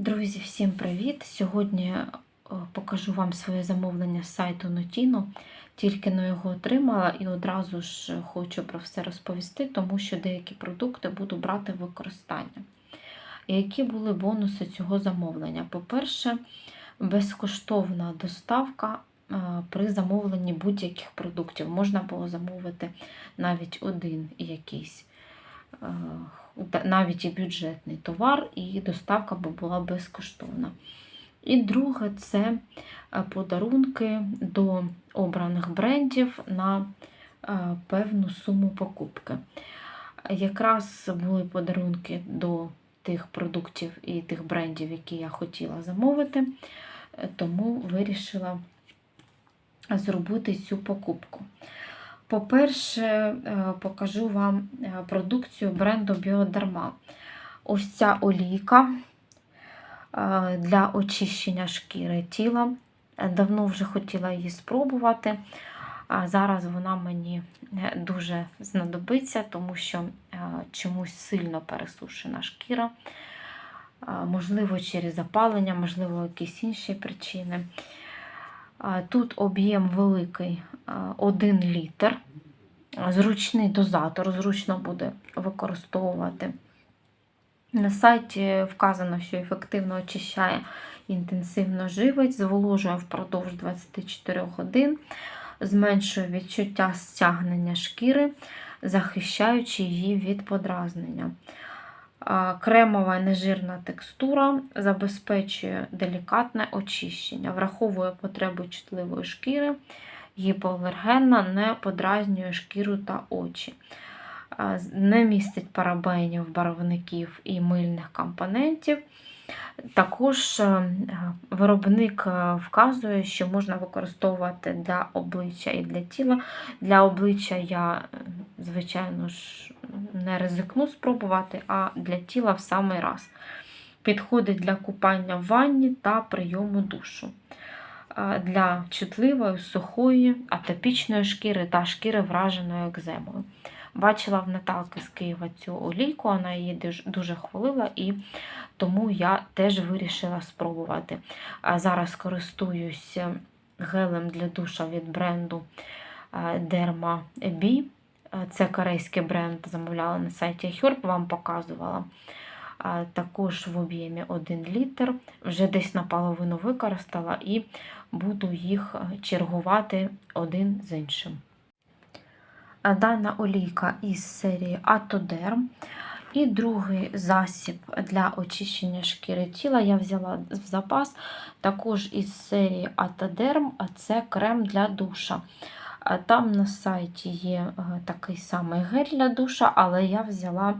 Друзі, всім привіт! Сьогодні е, покажу вам своє замовлення з сайту Notino. Тільки но його отримала і одразу ж хочу про все розповісти, тому що деякі продукти буду брати в використання. Які були бонуси цього замовлення? По-перше, безкоштовна доставка е, при замовленні будь-яких продуктів. Можна було замовити навіть один якийсь е, навіть і бюджетний товар, і доставка була безкоштовна. І друге це е, подарунки до обраних брендів на е, певну суму покупки. Якраз були подарунки до тих продуктів і тих брендів, які я хотіла замовити, е, тому вирішила зробити цю покупку. По-перше, е, покажу вам е, продукцію бренду Біодарма. Ось ця олійка е, для очищення шкіри тіла. Давно вже хотіла її спробувати. А зараз вона мені дуже знадобиться, тому що чомусь сильно пересушена шкіра. Можливо, через запалення, можливо, якісь інші причини. Тут об'єм великий 1 літр. Зручний дозатор, зручно буде використовувати. На сайті вказано, що ефективно очищає інтенсивно живець, зволожує впродовж 24 годин, зменшує відчуття стягнення шкіри, захищаючи її від подразнення. Кремова нежирна текстура забезпечує делікатне очищення, враховує потреби чутливої шкіри, гіпоалергенна, не подразнює шкіру та очі. Не містить парабенів, барвників і мильних компонентів. Також е, виробник е, вказує, що можна використовувати для обличчя і для тіла. Для обличчя я, е, звичайно ж, не ризикну спробувати, а для тіла в самий раз. Підходить для купання в ванні та прийому душу. Для чутливої, сухої, атопічної шкіри та шкіри враженої екземою. Бачила в Наталки з Києва цю олійку, вона її дуже- хвалила, і тому я теж вирішила спробувати. Зараз користуюсь гелем для душа від бренду е, Derma Bee. Е, Це корейський бренд, замовляла на сайті Herb, вам показувала. Також в об'ємі 1 літр. Вже десь наполовину використала і буду їх е, чергувати один з іншим. Дана олійка із серії Atodерm. І другий засіб для очищення шкіри тіла я взяла в запас також із серії Atodерm, а це крем для душа. Там на сайті є е, такий самий гель для душа, але я взяла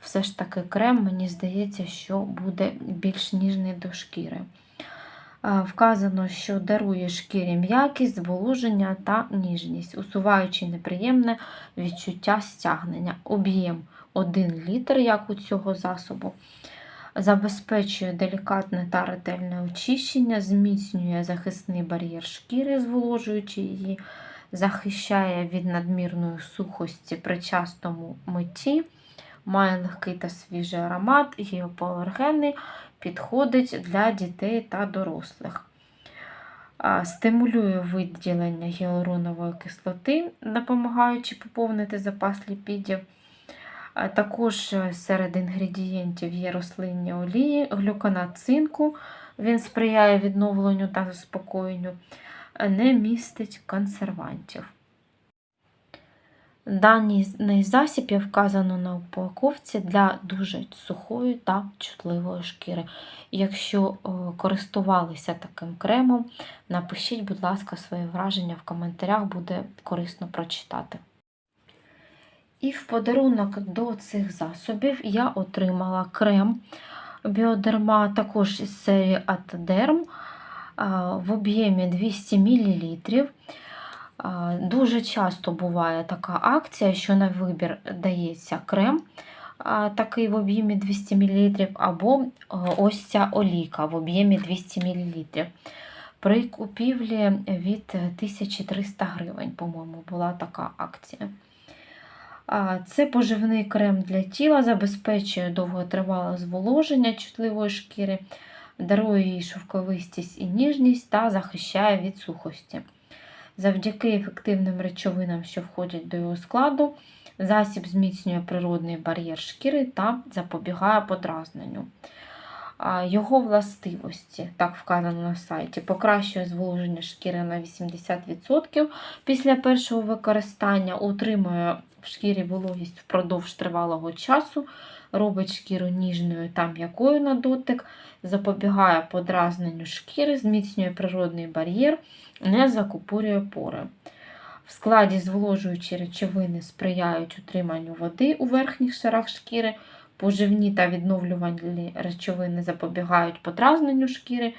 все ж таки крем, мені здається, що буде більш ніжний до шкіри. А, Вказано, що дарує шкірі м'якість, зволоження та ніжність, усуваючи неприємне відчуття стягнення. Об'єм 1 літр, як у цього засобу. Забезпечує делікатне та ретельне очищення, зміцнює захисний бар'єр шкіри, зволожуючи її, захищає від надмірної сухості при частому митті, має легкий та свіжий аромат, гіопоалергенний, підходить для дітей та дорослих. Стимулює виділення гіалуронової кислоти, допомагаючи поповнити запас ліпідів. Також е, серед інгредієнтів є рослинні олії, глюконат цинку, він сприяє відновленню та заспокоєнню, е, не містить консервантів. Даний засіб є вказано на упаковці для дуже сухої та чутливої шкіри. Якщо е, користувалися таким кремом, напишіть, будь ласка, свої враження в коментарях, буде корисно прочитати. І в подарунок до цих засобів я отримала крем Біодерма, також із серії Атодерм в об'ємі 200 мл. Дуже часто буває така акція, що на вибір дається крем такий в об'ємі 200 мл, або ось ця олійка в об'ємі 200 мл. При купівлі від 1300 гривень, по-моєму, була така акція. Це поживний крем для тіла, забезпечує довготривале зволоження чутливої шкіри, дарує їй шовковистість і ніжність та захищає від сухості. Завдяки ефективним речовинам, що входять до його складу, засіб зміцнює природний бар'єр шкіри та запобігає подразненню. Його властивості, так вказано на сайті, покращує зволоження шкіри на 80% після першого використання, утримує в шкірі вологість впродовж тривалого часу, робить шкіру ніжною та м'якою на дотик, запобігає подразненню шкіри, зміцнює природний бар'єр, не закупорює пори. В складі зволожуючі речовини сприяють утриманню води у верхніх шарах шкіри, поживні та відновлювальні речовини запобігають подразненню шкіри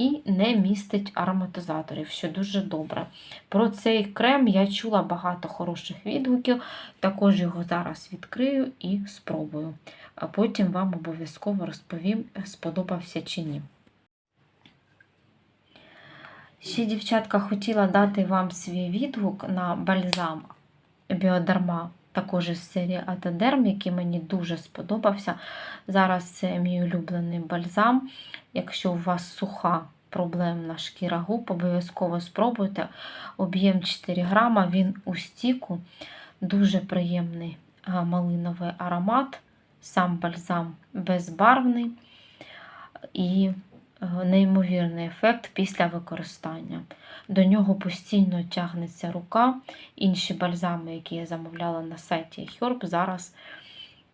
і не містить ароматизаторів, що дуже добре. Про цей крем я чула багато хороших відгуків, також його зараз відкрию і спробую. А потім вам обов'язково розповім, сподобався чи ні. Ще, дівчатка, хотіла дати вам свій відгук на бальзам Біодарма, також із серії Атодерм, який мені дуже сподобався. Зараз це мій улюблений бальзам. Якщо у вас суха проблемна шкіра губ, обов'язково спробуйте. Об'єм 4 грама, він у стіку, дуже приємний малиновий аромат, сам бальзам безбарвний і неймовірний ефект після використання. До нього постійно тягнеться рука. Інші бальзами, які я замовляла на сайті Herb, зараз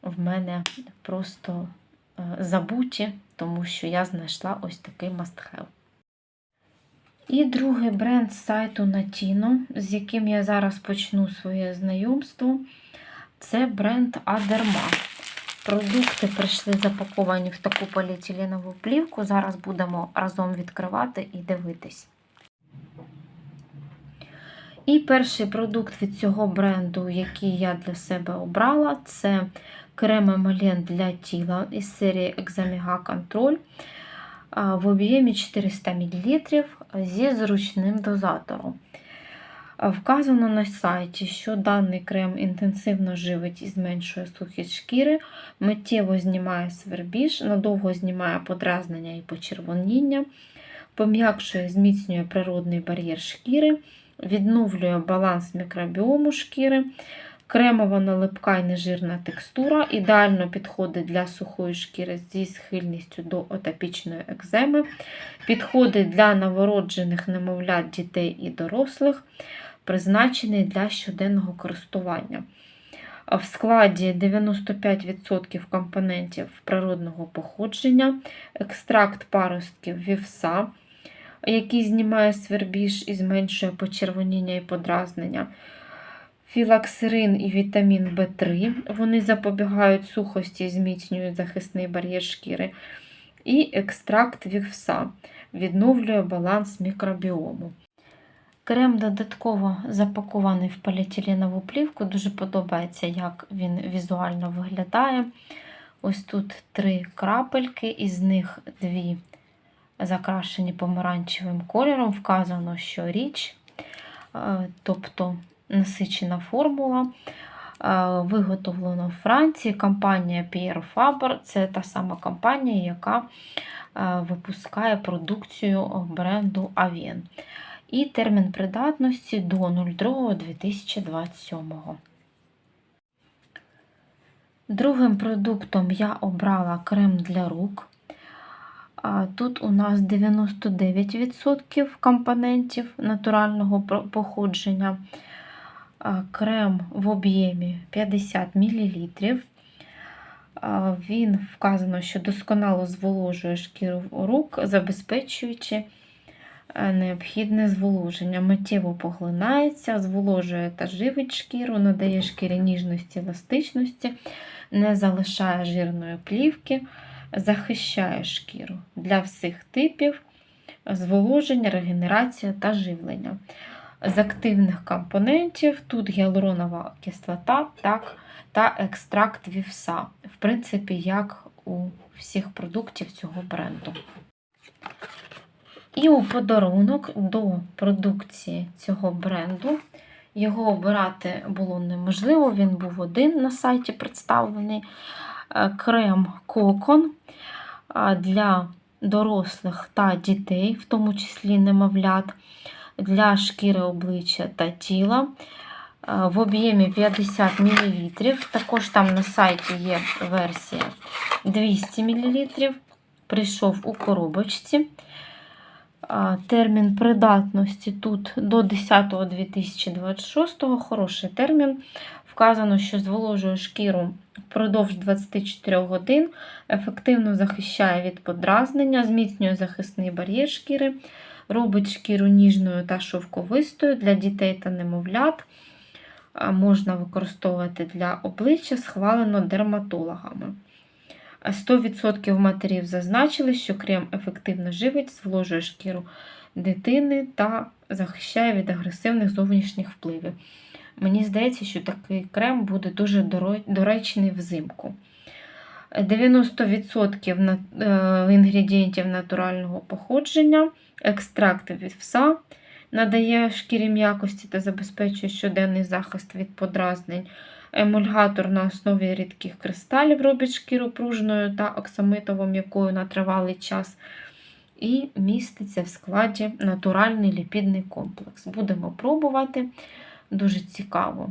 в мене просто е, забуті, тому що я знайшла ось такий must-have. І другий бренд з сайту Natino, з яким я зараз почну своє знайомство, це бренд Aderma. Продукти прийшли запаковані в таку поліетиленову плівку. Зараз будемо разом відкривати і дивитись. І перший продукт від цього бренду, який я для себе обрала, це крем емалент для тіла із серії Examiga Control в об'ємі 400 мл зі зручним дозатором. Вказано на сайті, що даний крем інтенсивно живить і зменшує сухість шкіри, миттєво знімає свербіж, надовго знімає подразнення і почервоніння, пом'якшує, зміцнює природний бар'єр шкіри, відновлює баланс мікробіому шкіри, кремова налипка і нежирна текстура, ідеально підходить для сухої шкіри зі схильністю до атопічної екземи, підходить для новороджених немовлят дітей і дорослих призначений для щоденного користування. В складі 95% компонентів природного походження, екстракт паростків вівса, який знімає свербіж і зменшує почервоніння і подразнення, філаксирин і вітамін В3. Вони запобігають сухості і зміцнюють захисний бар'єр шкіри. І екстракт вівса відновлює баланс мікробіому. Крем додатково запакований в поліетиленову плівку. Дуже подобається, як він візуально виглядає. Ось тут три крапельки, із них дві закрашені помаранчевим кольором. Вказано, що річ, е, тобто насичена формула. е, Виготовлено в Франції. Компанія Pierre Faber це та сама компанія, яка е, випускає продукцію бренду Avien і термін придатності до 02.2027. Другим продуктом я обрала крем для рук. Тут у нас 99% компонентів натурального походження. Крем в об'ємі 50 мл. Він вказано, що досконало зволожує шкіру рук, забезпечуючи необхідне зволоження. Миттєво поглинається, зволожує та живить шкіру, надає шкірі ніжності, еластичності, не залишає жирної плівки, захищає шкіру для всіх типів зволоження, регенерація та живлення. З активних компонентів тут гіалуронова кислота так, та екстракт вівса. В принципі, як у всіх продуктів цього бренду. І у подарунок до продукції цього бренду Його обирати було неможливо, він був один на сайті представлений. Е, Крем Кокон для дорослих та дітей, в тому числі немовлят, для шкіри обличчя та тіла. Е, В об'ємі 50 мл. Також там на сайті є версія 200 мл. Прийшов у коробочці. Термін придатності тут до 10.2026. Хороший термін. Вказано, що зволожує шкіру впродовж 24 годин, ефективно захищає від подразнення, зміцнює захисний бар'єр шкіри, робить шкіру ніжною та шовковистою для дітей та немовлят. Можна використовувати для обличчя, схвалено дерматологами. А 100% матерів зазначили, що крем ефективно живить, зволожує шкіру дитини та захищає від агресивних зовнішніх впливів. Мені здається, що такий крем буде дуже доречний взимку. 90% е, інгредієнтів натурального походження, екстракт від вса надає шкірі м'якості та забезпечує щоденний захист від подразнень. Емульгатор на основі рідких кристалів робить шкіру пружною та оксамитово м'якою на тривалий час. І міститься в складі натуральний ліпідний комплекс. Будемо пробувати. Дуже цікаво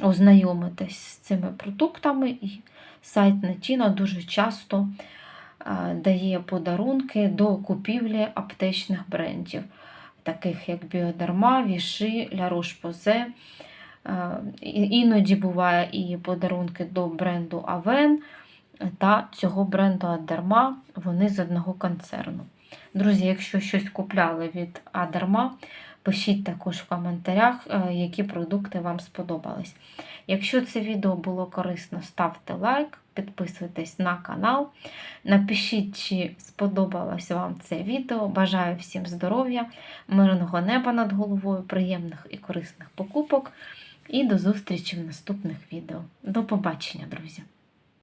ознайомитись з цими продуктами. І сайт Netino дуже часто е, дає подарунки до купівлі аптечних брендів, таких як Біодерма, Віши, Ля Рош-Позе. Е, Іноді буває і подарунки до бренду Авен та цього бренду Адерма, вони з одного концерну. Друзі, якщо щось купляли від Адерма, пишіть також в коментарях, е, які продукти вам сподобались. Якщо це відео було корисно, ставте лайк, підписуйтесь на канал. Напишіть, чи сподобалось вам це відео. Бажаю всім здоров'я, мирного неба над головою, приємних і корисних покупок. І до зустрічі в наступних відео. До побачення, друзі!